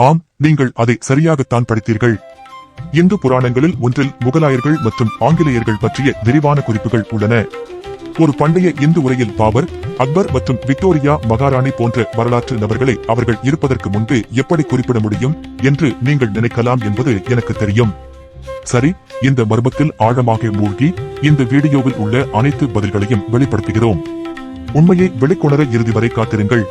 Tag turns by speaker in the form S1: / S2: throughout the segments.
S1: ஆம் நீங்கள் அதை சரியாகத்தான் படித்தீர்கள். இந்து புராணங்களில் ஒன்றில் முகலாயர்கள் மற்றும் ஆங்கிலேயர்கள் பற்றிய விரிவான குறிப்புகள் உள்ளன. ஒரு பண்டைய இந்து உரையில் பாபர் அக்பர் மற்றும் விக்டோரியா மகாராணி போன்ற வரலாற்று நபர்களை அவர்கள் இருப்பதற்கு முன்பு எப்படி குறிப்பிட முடியும் என்று நீங்கள் நினைக்கலாம் என்பது எனக்கு தெரியும். சரி இந்த மர்மத்தில் ஆழமாக மூழ்கி இந்த வீடியோவில் உள்ள அனைத்து பதில்களையும் வெளிப்படுத்துகிறோம். உண்மையை வெளிக்கொணர இறுதி வரை காத்திருங்கள்.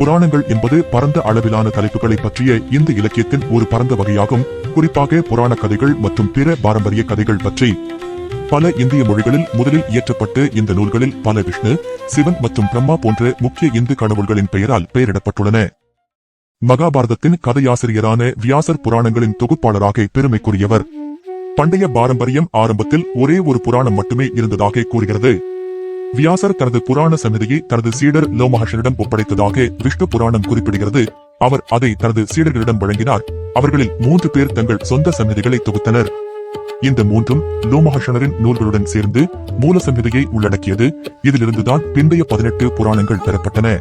S1: புராணங்கள் என்பது பரந்த அளவிலான தலைப்புகளை பற்றிய இந்த இலக்கியத்தின் ஒரு பரந்த வகையாகும். குறிப்பாக புராண கதைகள் மற்றும் பிற பாரம்பரிய கதைகள் பற்றி. பல இந்திய மொழிகளில் முதலில் இயற்றப்பட்ட இந்த நூல்களில் பல விஷ்ணு சிவன் மற்றும் பிரம்மா போன்ற முக்கிய இந்து கடவுள்களின் பெயரால் பெயரிடப்பட்டுள்ளன. மகாபாரதத்தின் கதையாசிரியரான வியாசர் புராணங்களின் தொகுப்பாளராக பெருமைக்குரியவர். பண்டைய பாரம்பரியம் ஆரம்பத்தில் ஒரே ஒரு புராணம் மட்டுமே இருந்ததாக கூறுகிறது. வியாசர் தனது புராண சமிதியை தனது சீடர் லோமஹர்ஷனிடம் ஒப்படைத்ததாக விஷ்ணு புராணம் குறிப்பிடுகிறது. அவர் அதை தனது சீடர்களிடம் வழங்கினார். அவர்களில் மூன்று பேர் தங்கள் சொந்த சமிதிகளை தொகுத்தனர். இந்த மூன்றும் லோமஹர்ஷனரின் நூல்களுடன் சேர்ந்து மூல சமிதியை உள்ளடக்கியது. இதிலிருந்துதான் பிந்தைய பதினெட்டு புராணங்கள் பெறப்பட்டன.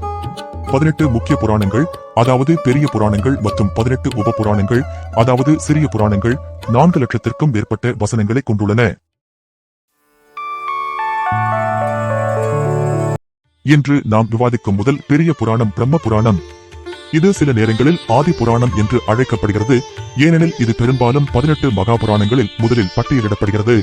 S1: பதினெட்டு முக்கிய புராணங்கள் அதாவது பெரிய புராணங்கள் மற்றும் பதினெட்டு உப புராணங்கள் அதாவது சிறிய புராணங்கள் நான்கு லட்சத்திற்கும் மேற்பட்ட வசனங்களை கொண்டுள்ளன. இன்று நாம் விவாதிக்கும் முதல் பெரிய புராணம் பிரம்ம புராணம். இது சில நேரங்களில் ஆதி புராணம் என்று அழைக்கப்படுகிறது. ஏனெனில் இது பெரும்பாலும் பதினெட்டு மகா புராணங்களில் முதலில் பட்டியலிடப்படுகிறது.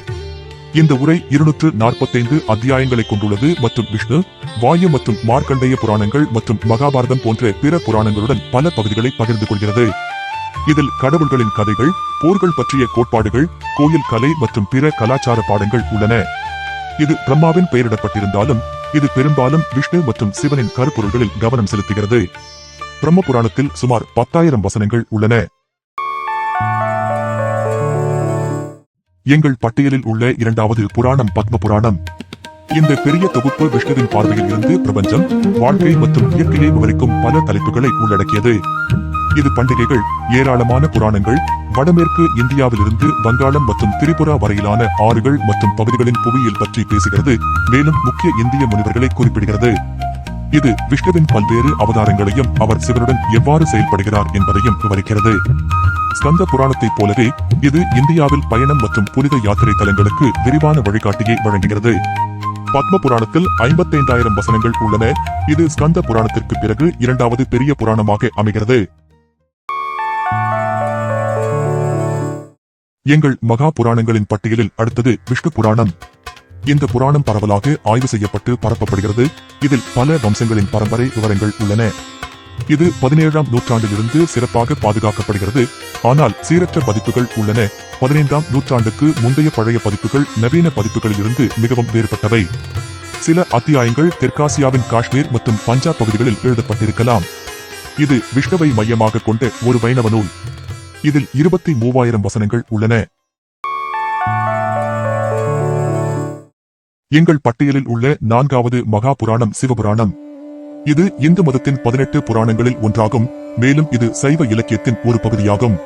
S1: இந்த உரை இருநூற்று நாற்பத்தைந்து அத்தியாயங்களை கொண்டுள்ளது மற்றும் விஷ்ணு வாயு மற்றும் மார்க்கண்டேய புராணங்கள் மற்றும் மகாபாரதம் போன்ற பிற புராணங்களுடன் பல பகுதிகளை பகிர்ந்து கொள்கிறது. இதில் கடவுள்களின் கதைகள் போர்கள் பற்றிய கோட்பாடுகள் கோயில் கலை மற்றும் பிற கலாச்சார பாடங்கள் உள்ளன. இது பிரம்மாவின் பெயரிடப்பட்டிருந்தாலும் இது பெரும்பாலும் விஷ்ணு மற்றும் சிவனின் கருப்பொருள்களில் கவனம் செலுத்துகிறது. பிரம்ம புராணத்தில் சுமார் பத்தாயிரம் வசனங்கள் உள்ளன. எங்கள் பட்டியலில் உள்ள இரண்டாவது புராணம் பத்ம புராணம். இந்த பெரிய தொகுப்பு விஷ்ணுவின் பார்வையில் இருந்து பிரபஞ்சம் வாழ்க்கை மற்றும் இயற்கையை விவரிக்கும் பல தலைப்புகளை உள்ளடக்கியது. இது பண்டிகைகள் ஏராளமான புராணங்கள் வடமேற்கு இந்தியாவிலிருந்து வங்காளம் மற்றும் திரிபுரா வரையிலான ஆறுகள் மற்றும் பகுதிகளின் புவியியல் பற்றி பேசுகிறது மேலும் முக்கிய இந்திய முனிவர்களை குறிப்பிடுகிறது. இது விஷ்ணுவின் பல்வேறு அவதாரங்களையும் அவர் சிவனுடன் எவ்வாறு செயல்படுகிறார் என்பதையும் விவரிக்கிறது. ஸ்கந்த புராணத்தைப் போலவே இது இந்தியாவில் பயணம் மற்றும் புனித யாத்திரை தலங்களுக்கு விரிவான வழிகாட்டியை வழங்குகிறது. பத்ம புராணத்தில் ஐம்பத்தைந்தாயிரம் வசனங்கள் உள்ளன. இது ஸ்கந்த புராணத்திற்கு பிறகு இரண்டாவது பெரிய புராணமாக அமைகிறது. எங்கள் மகா புராணங்களின் பட்டியலில் அடுத்தது விஷ்ணு புராணம். இந்த புராணம் பரவலாக ஆய்வு செய்யப்பட்டு பரப்பப்படுகிறது. இதில் பல வம்சங்களின் பரம்பரை விவரங்கள் உள்ளன. இது பதினேழாம் நூற்றாண்டிலிருந்து சிறப்பாக பாதுகாக்கப்படுகிறது. ஆனால் சீரற்ற பதிப்புகள் உள்ளன. பதினைந்தாம் நூற்றாண்டுக்கு முந்தைய பழைய பதிப்புகள் நவீன பதிப்புகளில் இருந்து மிகவும் வேறுபட்டவை. சில அத்தியாயங்கள் தெற்காசியாவின் காஷ்மீர் மற்றும் பஞ்சாப் பகுதிகளில் எழுதப்பட்டிருக்கலாம். இது விஷ்ணுவை மையமாக கொண்ட ஒரு வைணவ நூல். இதில் இருபத்தி மூவாயிரம் வசனங்கள் உள்ளன. எங்கள் பட்டியலில் உள்ள நான்காவது மகா புராணம் சிவபுராணம் இது இந்து மதத்தின் பதினெட்டு புராணங்களில் ஒன்றாகும் மேலும் இது சைவ இலக்கியத்தின் ஒரு பகுதியாகும்.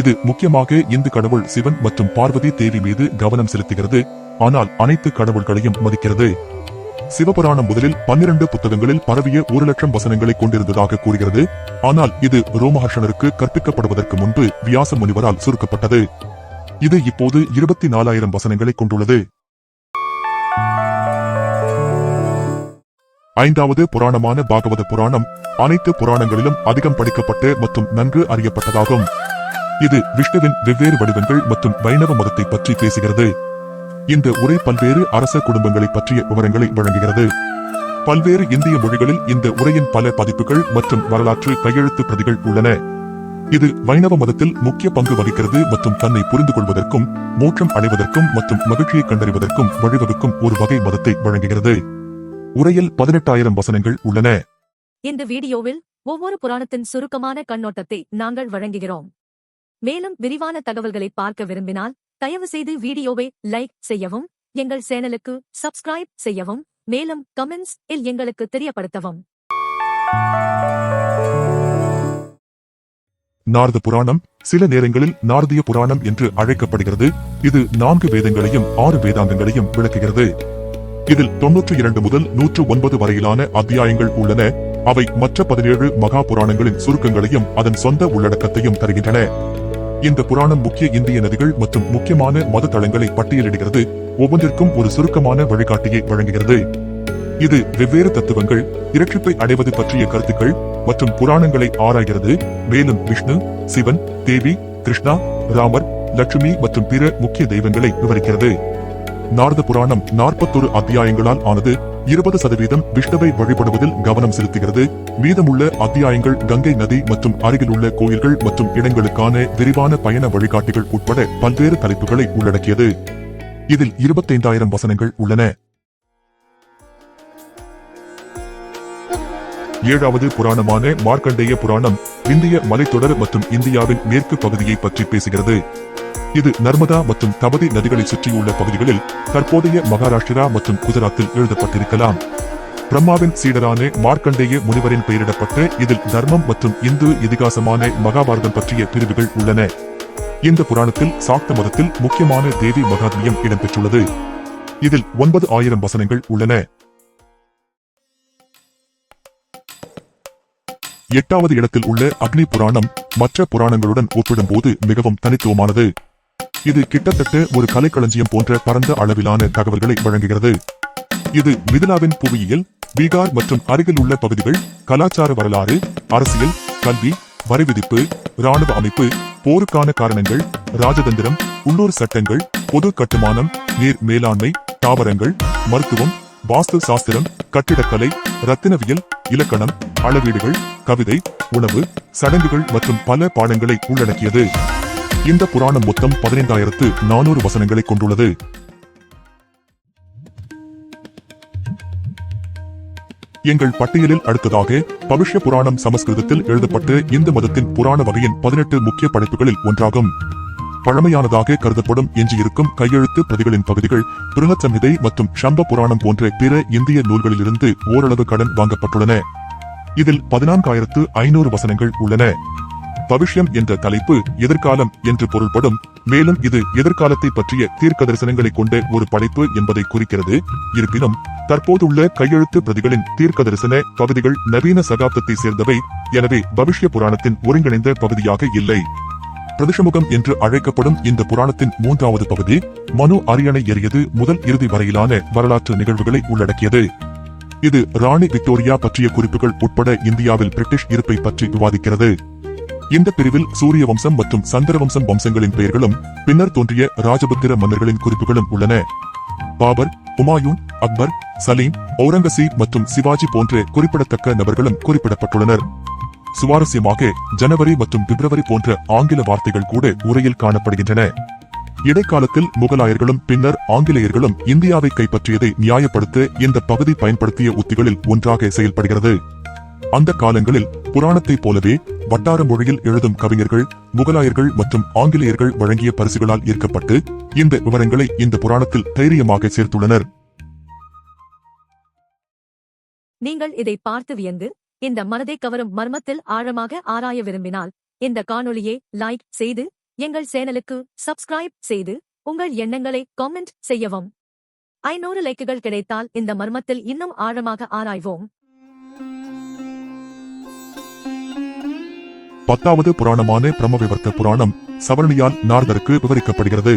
S1: இது முக்கியமாக இந்து கடவுள் சிவன் மற்றும் பார்வதி தேவி மீது கவனம் செலுத்துகிறது ஆனால் அனைத்து கடவுள்களையும் மதிக்கிறது. சிவபுராணம் முதலில் பன்னிரண்டு புத்தகங்களில் பரவிய ஒரு லட்சம் வசனங்களை கொண்டிருந்ததாக கூறுகிறது. ஆனால் இது ரோமஹர்ஷனருக்கு கற்பிக்கப்படுவதற்கு முன்பு வியாச முனிவரால் சுருக்கப்பட்டது. இது இப்போது இருபத்தி நாலாயிரம் வசனங்களை கொண்டுள்ளது. ஐந்தாவது புராணமான பாகவத புராணம் அனைத்து புராணங்களிலும் அதிகம் படிக்கப்பட்ட மற்றும் நன்கு அறியப்பட்டதாகும். இது விஷ்ணுவின் வெவ்வேறு வடிவங்கள் மற்றும் வைணவ மதத்தை பற்றி பேசுகிறது. இந்த உரை பல்வேறு அரச குடும்பங்களை பற்றிய விவரங்களை வழங்குகிறது. பல்வேறு இந்திய மொழிகளில் இந்த உரையின் பல பதிப்புகள் மற்றும் வரலாற்று கையெழுத்து பிரதிகள் உள்ளன. இது வைணவ மதத்தில் முக்கிய பங்கு வகிக்கிறது மற்றும் தன்னை புரிந்து கொள்வதற்கும் மூற்றம் அடைவதற்கும் மற்றும் மகிழ்ச்சியை கண்டறிவதற்கும் வழிவகுக்கும் ஒரு வகை மதத்தை வழங்குகிறது. உரையில் பதினெட்டாயிரம் வசனங்கள் உள்ளன.
S2: இந்த வீடியோவில் ஒவ்வொரு புராணத்தின் சுருக்கமான கண்ணோட்டத்தை நாங்கள் வழங்குகிறோம். மேலும் விரிவான தகவல்களை பார்க்க விரும்பினால் தயவு செய்து வீடியோவை லைக் செய்யவும் எங்கள் சேனலுக்கு சப்ஸ்கிரைப் செய்யவும் மேலும் கமெண்ட்ஸ் இல் எங்களுக்கு தெரியப்படுத்தவும்.
S1: நாரத புராணம் சில நேரங்களில் நாரதிய புராணம் என்று அழைக்கப்படுகிறது. இது நான்கு வேதங்களையும் ஆறு வேதாங்கங்களையும் விளக்குகிறது. இதில் தொன்னூற்றி இரண்டு முதல் நூற்று ஒன்பது வரையிலான அத்தியாயங்கள் உள்ளன. அவை மற்ற பதினேழு மகா புராணங்களின் சுருக்கங்களையும் அதன் சொந்த உள்ளடக்கத்தையும் தருகின்றன. இந்த புராணம் முக்கிய இந்திய நதிகள் மற்றும் முக்கியமான மத தளங்களை பட்டியலிடுகிறது. ஒவ்வொன்றிற்கும் ஒரு சுருக்கமான வழிகாட்டியை வழங்குகிறது. இது வெவ்வேறு தத்துவங்கள் இரட்சிப்பை அடைவது பற்றிய கருத்துக்கள் மற்றும் புராணங்களை ஆராய்கிறது. மேலும் விஷ்ணு சிவன் தேவி கிருஷ்ணா ராமர் லட்சுமி மற்றும் பிற முக்கிய தெய்வங்களை விவரிக்கிறது. நாரத புராணம் நாற்பத்தொரு அத்தியாயங்களால் ஆனது இருபது சதவீதம் விஷ்ணுவை வழிபடுவதில் கவனம் செலுத்துகிறது. மீதமுள்ள அத்தியாயங்கள் கங்கை நதி மற்றும் அருகில் உள்ள கோயில்கள் மற்றும் இடங்களுக்கான விரிவான பயண வழிகாட்டிகள் உட்பட பல்வேறு தலைப்புகளை உள்ளடக்கியது. இதில் இருபத்தைந்தாயிரம் வசனங்கள் உள்ளன. ஏழாவது புராணமான மார்க்கண்டேய புராணம் இந்திய மலைத்தொடர் மற்றும் இந்தியாவின் மேற்கு பகுதியை பற்றி பேசுகிறது. இது நர்மதா மற்றும் தபதி நதிகளை சுற்றியுள்ள பகுதிகளில் தற்போதைய மகாராஷ்டிரா மற்றும் குஜராத்தில் எழுதப்பட்டிருக்கலாம். பிரம்மாவின் சீடரான மார்க்கண்டேய முனிவரின் பெயரிடப்பட்ட இதில் தர்மம் மற்றும் இந்து இதிகாசமான மகாபாரதம் பற்றிய பிரிவுகள் உள்ளன. இந்த புராணத்தில் சாக்த மதத்தில் முக்கியமான தேவி மகாத்மியம் இடம்பெற்றுள்ளது. இதில் ஒன்பது ஆயிரம் வசனங்கள் உள்ளன. எட்டாவது இடத்தில் உள்ள அக்னி புராணம் மற்ற புராணங்களுடன் ஒப்பிடும்போது மிகவும் தனித்துவமானது. இது கிட்டத்தட்ட ஒரு கலைக்களஞ்சியம் போன்ற பரந்த அளவிலான தகவல்களை வழங்குகிறது. இது மிதிலாவின் புவியியல் பீகார் மற்றும் அருகில் உள்ள பகுதிகள் கலாச்சார வரலாறு அரசியல் கல்வி வரிவிதிப்பு இராணுவ ராணுவ அமைப்பு போருக்கான காரணங்கள் ராஜதந்திரம் உள்ளூர் சட்டங்கள் பொது கட்டுமானம் நீர் மேலாண்மை தாவரங்கள் மருத்துவம் வாஸ்து சாஸ்திரம் கட்டிடக்கலை ரத்தினவியல் இலக்கணம் அளவீடுகள் கவிதை உணவு சடங்குகள் மற்றும் பல பாடங்களை உள்ளடக்கியது. இந்த புராணம் மொத்தம் பதினைந்தாயிரத்து நானூறு வசனங்களை கொண்டுள்ளது. எங்கள் பட்டியலில் அடுத்ததாக பவிஷ்ய புராணம் சமஸ்கிருதத்தில் எழுதப்பட்ட இந்து மதத்தின் புராண வகையின் பதினெட்டு முக்கிய படைப்புகளில் ஒன்றாகும். பழமையானதாக கருதப்படும் எஞ்சியிருக்கும் கையெழுத்து பிரதிகளின் பகுதிகள் பிருகச்சமிதை மற்றும் சம்ப புராணம் போன்ற பிற இந்திய நூல்களிலிருந்து ஓரளவு கடன் வாங்கப்பட்டுள்ளன. இதில் பதினான்காயிரத்து ஐநூறு வசனங்கள் உள்ளன. பவிஷ்யம் என்ற தலைப்பு எதிர்காலம் என்று பொருள்படும் மேலும் இது எதிர்காலத்தை பற்றிய தீர்க்க தரிசனங்களை கொண்ட ஒரு படைப்பு என்பதை குறிக்கிறது. இருப்பினும் தற்போதுள்ள கையெழுத்து பிரதிகளின் தீர்க்க தரிசன பகுதிகள் நவீன சகாப்தத்தை சேர்ந்தவை எனவே பவிஷ்ய புராணத்தின் ஒருங்கிணைந்த பகுதியாக இல்லை. பிரதிஷமுகம் என்று அழைக்கப்படும் இந்த புராணத்தின் மூன்றாவது பகுதி மனு அரியணை எறியது முதல் இறுதி வரையிலான வரலாற்று நிகழ்வுகளை உள்ளடக்கியது. இது ராணி விக்டோரியா பற்றிய குறிப்புகள் உட்பட இந்தியாவில் பிரிட்டிஷ் இருப்பை பற்றி விவாதிக்கிறது. இந்த பிரிவில் சூரிய வம்சம் மற்றும் சந்திர வம்சம் வம்சங்களின் பெயர்களும் பின்னர் தோன்றிய ராஜபுத்திர மன்னர்களின் குறிப்புகளும் உள்ளன. பாபர் ஹுமாயூன் அக்பர் சலீம் ஔரங்கசீப் மற்றும் சிவாஜி போன்ற குறிப்பிடத்தக்க நபர்களும் குறிப்பிடப்பட்டுள்ளனர். சுவாரஸ்யமாக ஜனவரி மற்றும் பிப்ரவரி போன்ற ஆங்கில வார்த்தைகள் கூட உரையில் காணப்படுகின்றன. இடைக்காலத்தில் முகலாயர்களும் பின்னர் ஆங்கிலேயர்களும் இந்தியாவை கைப்பற்றியதை நியாயப்படுத்த இந்த பகுதி பயன்படுத்திய உத்திகளில் ஒன்றாக செயல்படுகிறது. அந்த காலங்களில் புராணத்தைப் போலவே வட்டார மொழியில் எழுதும் கவிஞர்கள் முகலாயர்கள் மற்றும் ஆங்கிலேயர்கள் வழங்கிய பரிசுகளால் ஈர்க்கப்பட்டு இந்த விவரங்களை இந்த புராணத்தில் தைரியமாக சேர்த்துள்ளனர்.
S2: நீங்கள் இதை பார்த்து வியந்து இந்த மனதை கவரும் மர்மத்தில் ஆழமாக ஆராய விரும்பினால் இந்த காணொளியை லைக் செய்து எங்கள் சேனலுக்கு சப்ஸ்கிரைப் செய்து உங்கள் எண்ணங்களை காமெண்ட் செய்யவும். ஐநூறு லைக்குகள் கிடைத்தால் இந்த மர்மத்தில் இன்னும் ஆழமாக ஆராய்வோம்.
S1: பத்தாவது புராணமான பிரம்மவிவர்த்த புராணம் சவரணியால் நாரதருக்கு விவரிக்கப்படுகிறது.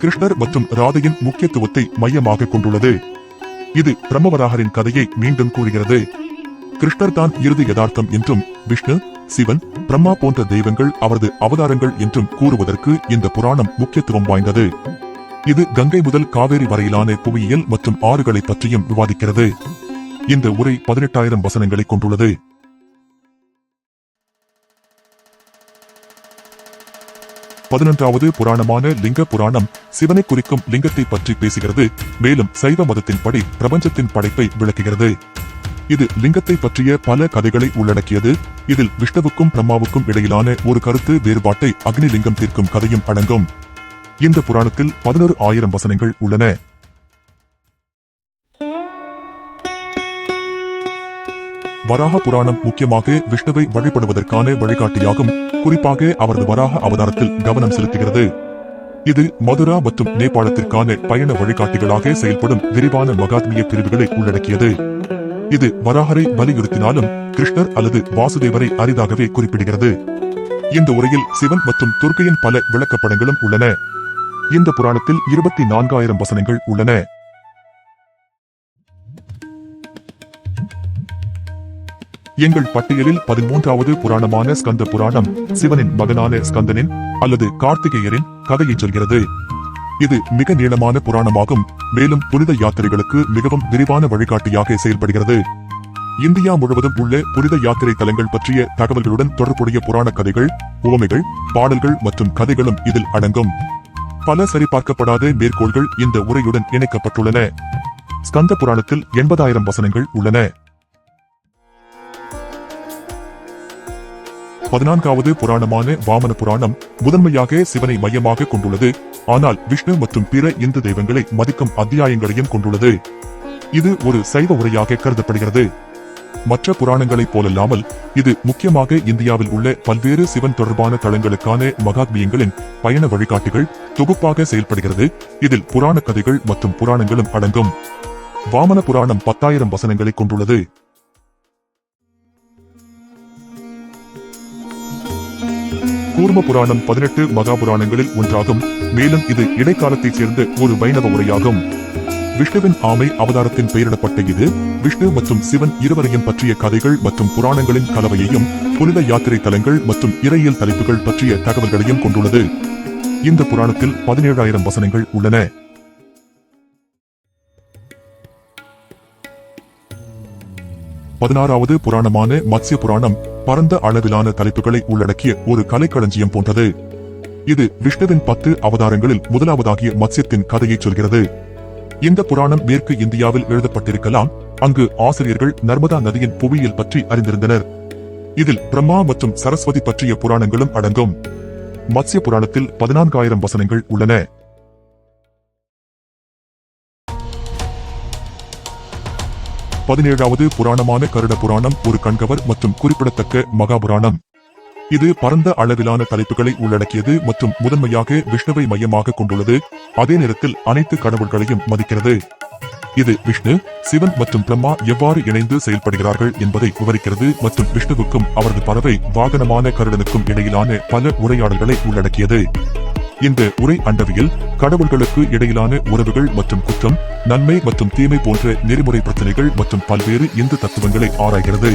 S1: கிருஷ்ணர் மற்றும் ராதையின் முக்கியத்துவத்தை மையமாக கொண்டுள்ளது. இது பிரம்மவராகரின் கதையை மீண்டும் கூறுகிறது. கிருஷ்ணர் தான் இறுதி யதார்த்தம் என்றும் விஷ்ணு சிவன் பிரம்மா போன்ற தெய்வங்கள் அவரது அவதாரங்கள் என்றும் கூறுவதற்கு இந்த புராணம் முக்கியத்துவம் வாய்ந்தது. இது கங்கை முதல் காவேரி வரையிலான புவியியல் மற்றும் ஆறுகளை பற்றியும் விவாதிக்கிறது. இந்த உரை பதினெட்டாயிரம் வசனங்களை கொண்டுள்ளது. பதினொன்றாவது புராணமான லிங்க புராணம் சிவனை குறிக்கும் லிங்கத்தை பற்றி பேசுகிறது. மேலும் சைவ மதத்தின்படி பிரபஞ்சத்தின் படைப்பை விளக்குகிறது. இது லிங்கத்தை பற்றிய பல கதைகளை உள்ளடக்கியது. இதில் விஷ்ணுவுக்கும் பிரம்மாவுக்கும் இடையிலான ஒரு கருத்து வேறுபாட்டை அக்னி லிங்கம் தீர்க்கும் கதையும் அடங்கும். இந்த புராணத்தில் பதினோரு ஆயிரம் வசனங்கள் உள்ளன. வராக புராணம் முக்கியமாக விஷ்ணுவை வழிபடுவதற்கான வழிகாட்டியாகும் குறிப்பாக அவரது வராக அவதாரத்தில் கவனம் செலுத்துகிறது. இது மதுரா மற்றும் நேபாளத்திற்கான பயண வழிகாட்டிகளாக செயல்படும் விரிவான மகாத்மிய பிரிவுகளை உள்ளடக்கியது. இது வராகரை வலியுறுத்தினாலும் கிருஷ்ணர் அல்லது வாசுதேவரை அரிதாகவே குறிப்பிடுகிறது. இந்த உரையில் சிவன் மற்றும் துர்க்கையின் பல விளக்கப்படங்களும் உள்ளன. இந்த புராணத்தில் இருபத்தி நான்காயிரம் வசனங்கள் உள்ளன. எங்கள் பட்டியலில் பதிமூன்றாவது புராணமான ஸ்கந்த புராணம் சிவனின் மகனான ஸ்கந்தனின் அல்லது கார்த்திகேயரின் கதையை சொல்கிறது. இது மிக நீளமான புராணமாகும். மேலும் புனித யாத்திரைகளுக்கு மிகவும் விரிவான வழிகாட்டியாக செயல்படுகிறது. இந்தியா முழுவதும் உள்ள புனித யாத்திரை தலங்கள் பற்றிய தகவல்களுடன் தொடர்புடைய புராண கதைகள் உவமைகள் பாடல்கள் மற்றும் கதைகளும் இதில் அடங்கும். பல சரிபார்க்கப்படாத மேற்கோள்கள் இந்த உரையுடன் இணைக்கப்பட்டுள்ளன. ஸ்கந்த புராணத்தில் எண்பதாயிரம் வசனங்கள் உள்ளன. பதினான்காவது புராணமான வாமன புராணம் முதன்மையாக சிவனை மையமாக கொண்டுள்ளது. ஆனால் விஷ்ணு மற்றும் பிற இந்து தெய்வங்களை மதிக்கும் அத்தியாயங்களையும் கொண்டுள்ளது. இது ஒரு சைவ உரையாக கருதப்படுகிறது. மற்ற புராணங்களைப் போலல்லாமல் இது முக்கியமாக இந்தியாவில் உள்ள பல்வேறு சிவன் தொடர்பான தளங்களுக்கான மகாத்மியங்களின் பயண வழிகாட்டிகள் தொகுப்பாக செயல்படுகிறது. இதில் புராண கதைகள் மற்றும் புராணங்களும் அடங்கும். வாமன புராணம் பத்தாயிரம் வசனங்களை கொண்டுள்ளது. கூர்ம புராணம் பதினெட்டு மகாபுராணங்களில் ஒன்றாகும். மேலும் இது இடைக்காலத்தைச் சேர்ந்த ஒரு வைணவ உரையாகும். விஷ்ணுவின் ஆமை அவதாரத்தின் பெயரிடப்பட்ட இது விஷ்ணு மற்றும் சிவன் இருவரையும் பற்றிய கதைகள் மற்றும் புராணங்களின் கலவையையும் புனித யாத்திரை தலங்கள் மற்றும் இறையியல் தலைப்புகள் பற்றிய தகவல்களையும் கொண்டுள்ளது. இந்த புராணத்தில் பதினேழாயிரம் வசனங்கள் உள்ளன. பதினாறாவது புராணமான மத்ஸ்ய புராணம் பரந்த அளவிலான தலைப்புகளை உள்ளடக்கிய ஒரு கலைக்களஞ்சியம் போன்றது. இது விஷ்ணுவின் பத்து அவதாரங்களில் முதலாவதாகிய மத்ஸ்யத்தின் கதையை சொல்கிறது. இந்த புராணம் மேற்கு இந்தியாவில் எழுதப்பட்டிருக்கலாம். அங்கு ஆசிரியர்கள் நர்மதா நதியின் புவியியல் பற்றி அறிந்திருந்தனர். இதில் பிரம்மா மற்றும் சரஸ்வதி பற்றிய புராணங்களும் அடங்கும். மத்ஸ்ய புராணத்தில் பதினான்காயிரம் வசனங்கள் உள்ளன. பதினேழாவது புராணமான கருட புராணம் ஒரு கண்கவர் மற்றும் குறிப்பிடத்தக்க மகாபுராணம் இது பரந்த அளவிலான தலைப்புகளை உள்ளடக்கியது மற்றும் முதன்மையாக விஷ்ணுவை மையமாக கொண்டுள்ளது. அதே நேரத்தில் அனைத்து கடவுள்களையும் மதிக்கிறது. இது விஷ்ணு சிவன் மற்றும் பிரம்மா எவ்வாறு இணைந்து செயல்படுகிறார்கள் என்பதை விவரிக்கிறது மற்றும் விஷ்ணுவுக்கும் அவரது பறவை வாகனமான கருடனுக்கும் இடையிலான பல உரையாடல்களை உள்ளடக்கியது. இந்த உரை அண்டவியல் கடவுள்களுக்கு இடையிலான உறவுகள் மற்றும் குற்றம் நன்மை மற்றும் தீமை போன்ற நெறிமுறை பிரச்சனைகள் மற்றும் பல்வேறு இந்து தத்துவங்களை ஆராய்கிறது.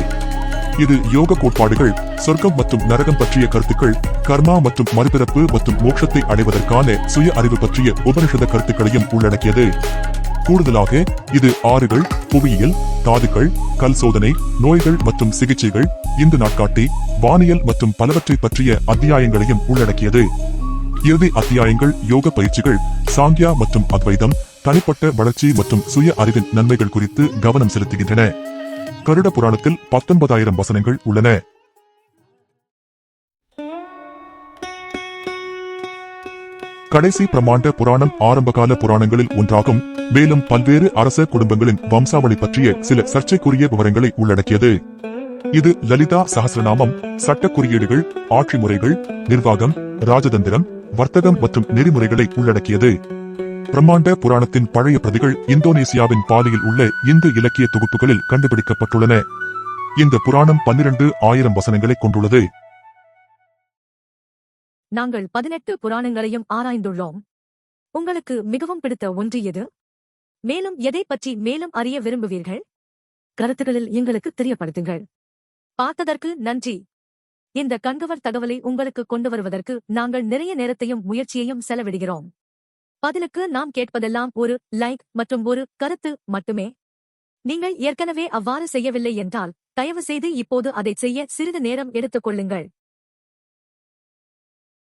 S1: இது யோக கோட்பாடுகள் சொர்க்கம் மற்றும் நரகம் பற்றிய கருத்துக்கள் கர்மா மற்றும் மறுபிறப்பு மற்றும் மோட்சத்தை அடைவதற்கான சுய அறிவு பற்றிய உபனிஷத கருத்துக்களையும் உள்ளடக்கியது. கூடுதலாக இது ஆறுகள் புவியியல் தாதுக்கள் கல் சோதனை நோய்கள் மற்றும் சிகிச்சைகள் இந்து நாட்காட்டி வானியல் மற்றும் பலவற்றை பற்றிய அத்தியாயங்களையும் உள்ளடக்கியது. இறுதி அத்தியாயங்கள் யோக பயிற்சிகள் சாங்கியா மற்றும் அத்வைதம் தனிப்பட்ட வளர்ச்சி மற்றும் சுய அறிவின் நன்மைகள் குறித்து கவனம் செலுத்துகின்றன. கருட புராணத்தில் பத்தொன்பதாயிரம் வசனங்கள் உள்ளன. கடைசி பிரமாண்ட புராணம் ஆரம்பகால புராணங்களில் ஒன்றாகும். மேலும் பல்வேறு அரச குடும்பங்களின் வம்சாவளி பற்றிய சில சர்ச்சைக்குரிய விவரங்களை உள்ளடக்கியது. இது லலிதா சகசிரநாமம் சட்ட குறியீடுகள் ஆட்சி முறைகள் நிர்வாகம் ராஜதந்திரம் வர்த்தகம் மற்றும் நெறிமுறைகளை உள்ளடக்கியது. பிரம்மாண்ட புராணத்தின் பழைய பிரதிகள் இந்தோனேசியாவின் பாலியில் உள்ள இந்து இலக்கிய தொகுப்புகளில் கண்டுபிடிக்கப்பட்டுள்ளன. இந்த புராணம் பன்னிரண்டு ஆயிரம் வசனங்களை கொண்டுள்ளது.
S2: நாங்கள் பதினெட்டு புராணங்களையும் ஆராய்ந்துள்ளோம். உங்களுக்கு மிகவும் பிடித்த ஒன்று எது? மேலும் எதை பற்றி மேலும் அறிய விரும்புவீர்கள்? கருத்துகளில் எங்களுக்கு தெரியப்படுத்துங்கள். பார்த்ததற்கு நன்றி. இந்த கண்கவர் தகவலை உங்களுக்கு கொண்டு வருவதற்கு நாங்கள் நிறைய நேரத்தையும் முயற்சியையும் செலவிடுகிறோம். பதிலுக்கு நாம் கேட்பதெல்லாம் ஒரு லைக் மற்றும் ஒரு கருத்து மட்டுமே. நீங்கள் ஏற்கனவே அவ்வாறு செய்யவில்லை என்றால் தயவு செய்து இப்போது அதைச் செய்ய சிறிது நேரம் எடுத்துக் கொள்ளுங்கள்.